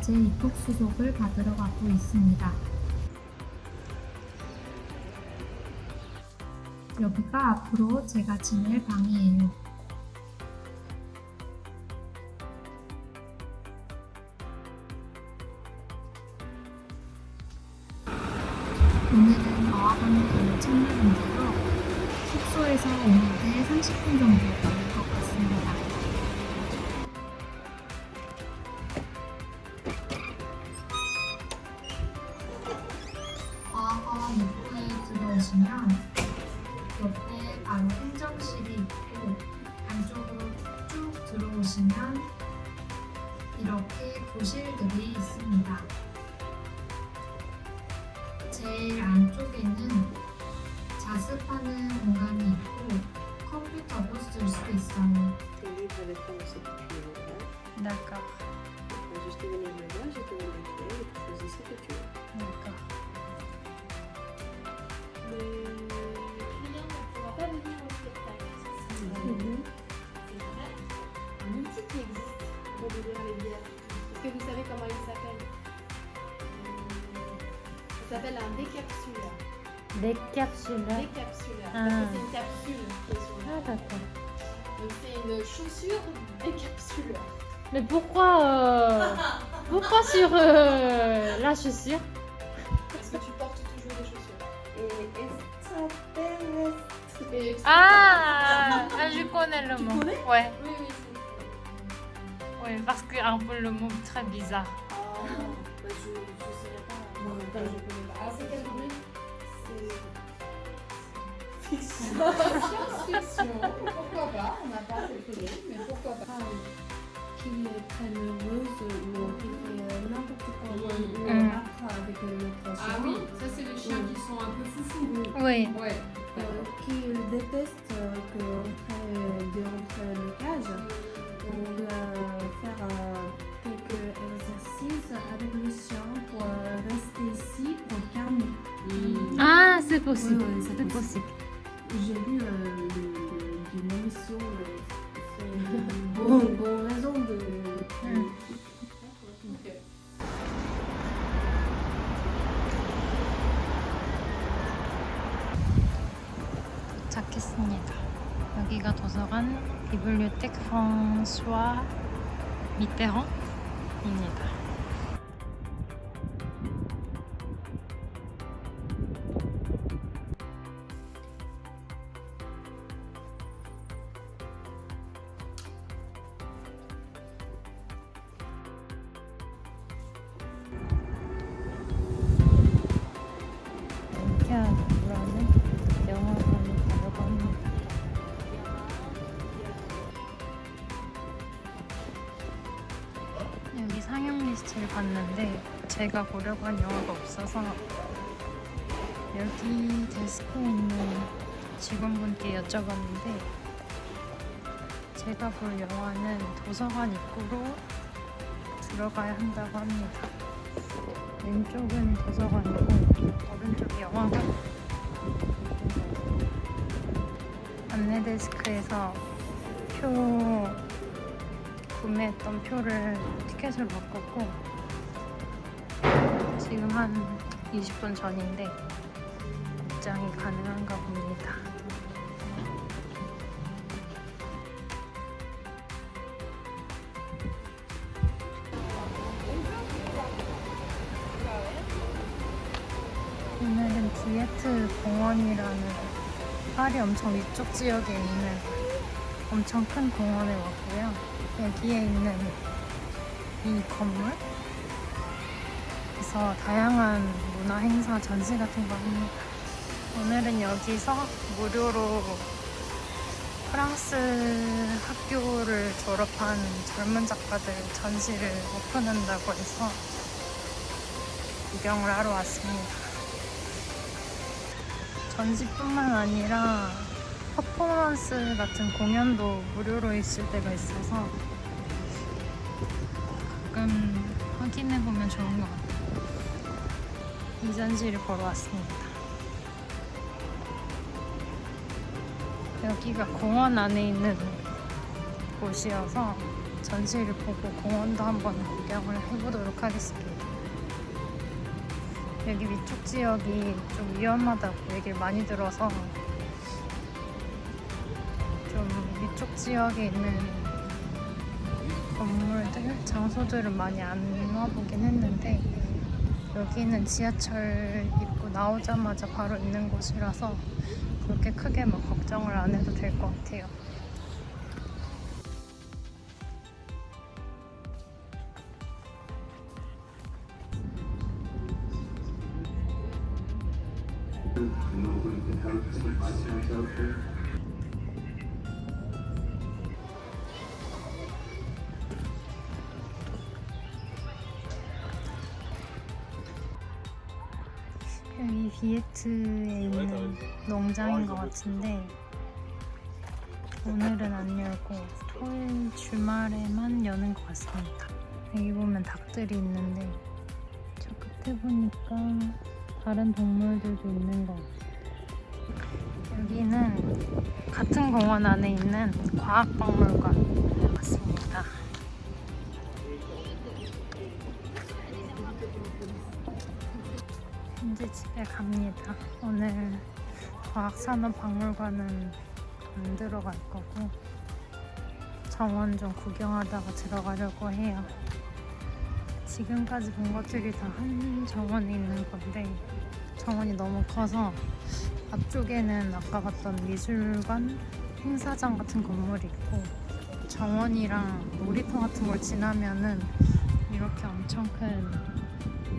이제 입국 수속을 받으러 가고 있습니다. 여기가 앞으로 제가 지낼 방이에요. 오늘은 어학원도 첫날인데요. 숙소에서 오는데 30분 정도 것 들어오시면 옆에 바로 행정실이 있고 안쪽으로 쭉 들어오시면 이렇게 교실들이 있습니다. 제일 안쪽에는 자습하는 공간이 있고 컴퓨터도 쓸 수 있어요. Les et ce que tu veux. d'accord. Les bières. Est-ce que vous savez comment il s'appelle Il s'appelle un décapsuleur. Décapsuleur. Décapsuleur. Ah. Parce que c'est une capsule qui est sur Ah, d'accord. Donc c'est une chaussure décapsuleur. Mais pourquoi euh, Pourquoi sur euh, la chaussure? Parce que tu portes toujours des chaussures. Et extraterrestre. Et ah, ah, je connais le mot. connais? Ouais, Oui, parce que un peu le mot très bizarre. Ah, bah, je ne saurais pas. Non, Enfin, je connais pas. Ah, c'est quel bruit C'est. Science-fiction, pourquoi pas? On n'a pas cette idée, mais pourquoi pas? Qu'ils prennent rose ou euh, n'importe quoi ou Mm. avec notre Ah oui, ça c'est les chiens qui sont un peu foufous. Oui. Ouais. Euh, qui détestent euh, qu'on fait de rentrer le cage On doit faire euh, quelques exercices avec le chien pour euh, rester ici pour calmer. Ah, c'est possible. Oui, oui, c'est c'est possible. possible. J'ai vu euh, le- d'une émission, euh, c'est une bonne, bonne raison de. Mm. 도착했습니다. 여기가 도서관 비블리오텍 프랑스와 미테랑입니다. 제가 보려고 한 영화가 없어서 여기 데스크에 있는 직원분께 여쭤봤는데 제가 볼 영화는 도서관 입구로 들어가야 한다고 합니다. 왼쪽은 도서관이고 오른쪽이 영화관. 안내 데스크에서 표 구매했던 표를 티켓으로 바꿨고 지금 한 20분 전인데 입장이 가능한가 봅니다. 오늘은 디에트 공원이라는 파리 엄청 위쪽 지역에 있는 엄청 큰 공원에 왔고요. 여기에 있는 이 건물 그래서 다양한 문화 행사 전시 같은 거 합니다. 오늘은 여기서 무료로 프랑스 학교를 졸업한 젊은 작가들 전시를 오픈한다고 해서 구경을 하러 왔습니다. 전시뿐만 아니라 퍼포먼스 같은 공연도 무료로 있을 때가 있어서 가끔 확인해보면 좋은 것 같아요. 이 전시를 보러 왔습니다. 여기가 공원 안에 있는 곳이어서 전시를 보고 공원도 한번 구경을 해보도록 하겠습니다. 여기 위쪽 지역이 좀 위험하다고 얘기를 많이 들어서 좀 위쪽 지역에 있는 건물들, 장소들을 많이 안 와보긴 했는데 여기는 지하철 입구 나오자마자 바로 있는 곳이라서 그렇게 크게 막 걱정을 안 해도 될 것 같아요. 비에트에 있는 농장인 것 같은데 오늘은 안 열고 토요일 주말에만 여는 것 같습니다. 여기 보면 닭들이 있는데 저 끝에 보니까 다른 동물들도 있는 것 같아요. 여기는 같은 공원 안에 있는 과학박물관 같습니다. 이제 집에 갑니다. 오늘 과학산업박물관은 안 들어갈 거고 정원 좀 구경하다가 들어가려고 해요. 지금까지 본 것들이 다 한 정원에 있는 건데 정원이 너무 커서 앞쪽에는 아까 봤던 미술관 행사장 같은 건물이 있고 정원이랑 놀이터 같은 걸 지나면은 이렇게 엄청 큰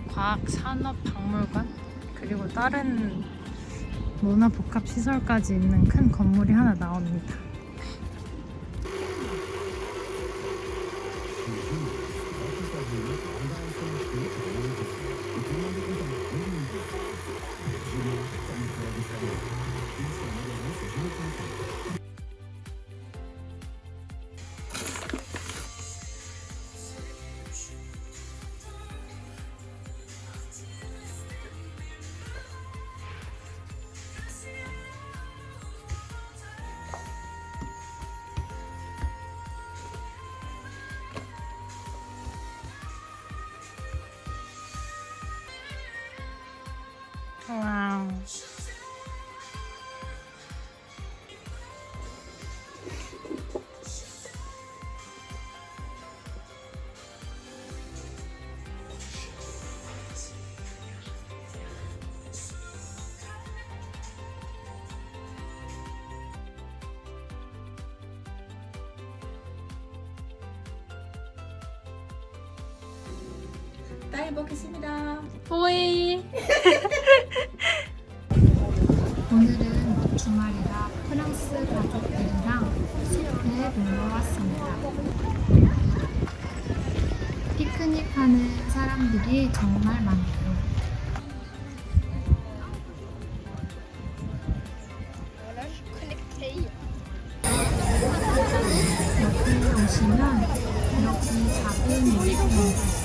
과학산업박물관 그리고 다른 문화복합시설까지 있는 큰 건물이 하나 나옵니다. 딸 먹겠습니다. 오이. 오늘은 주말이라 프랑스 가족들이랑 숲에 놀러 왔습니다. 피크닉 하는 사람들이 정말 많고요. 여기 오시면 이렇게 작은 놀이공원도 있어요.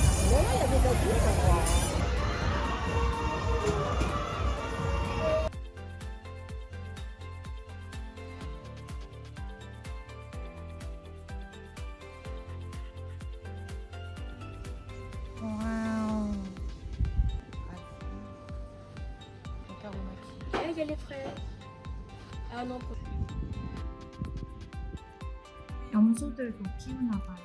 Eh, y a les. Ah non, pour- 염소들도 키우나 봐요.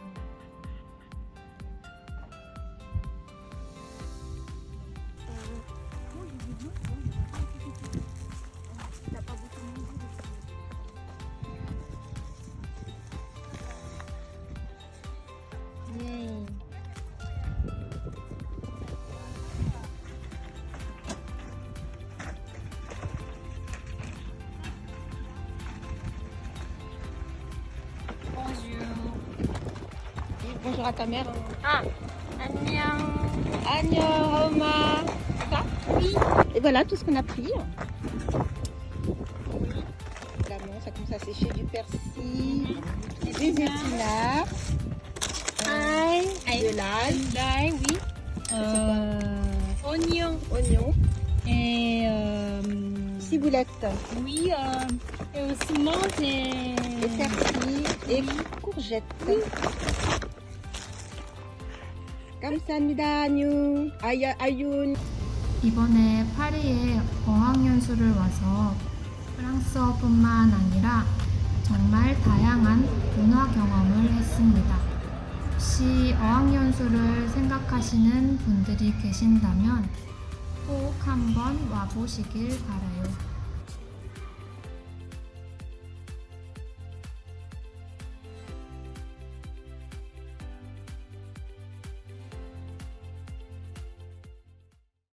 Bonjour à ta mère. Ah, Agnès. Agnès, Roma. Ça? Oui. Et voilà tout ce qu'on a pris. Là, ça commence à sécher du persil, des épinards, de l'ail, d'ail, oui. Euh, oignon oignons, et euh, ciboulette, oui, euh, et aussi menthe et et persil et courgettes. 감사합니다. 안녕. 아야 아윤. 이번에 파리에 어학연수를 와서 프랑스어뿐만 아니라 정말 다양한 문화 경험을 했습니다. 혹시 어학연수를 생각하시는 분들이 계신다면 꼭 한번 와보시길 바라요.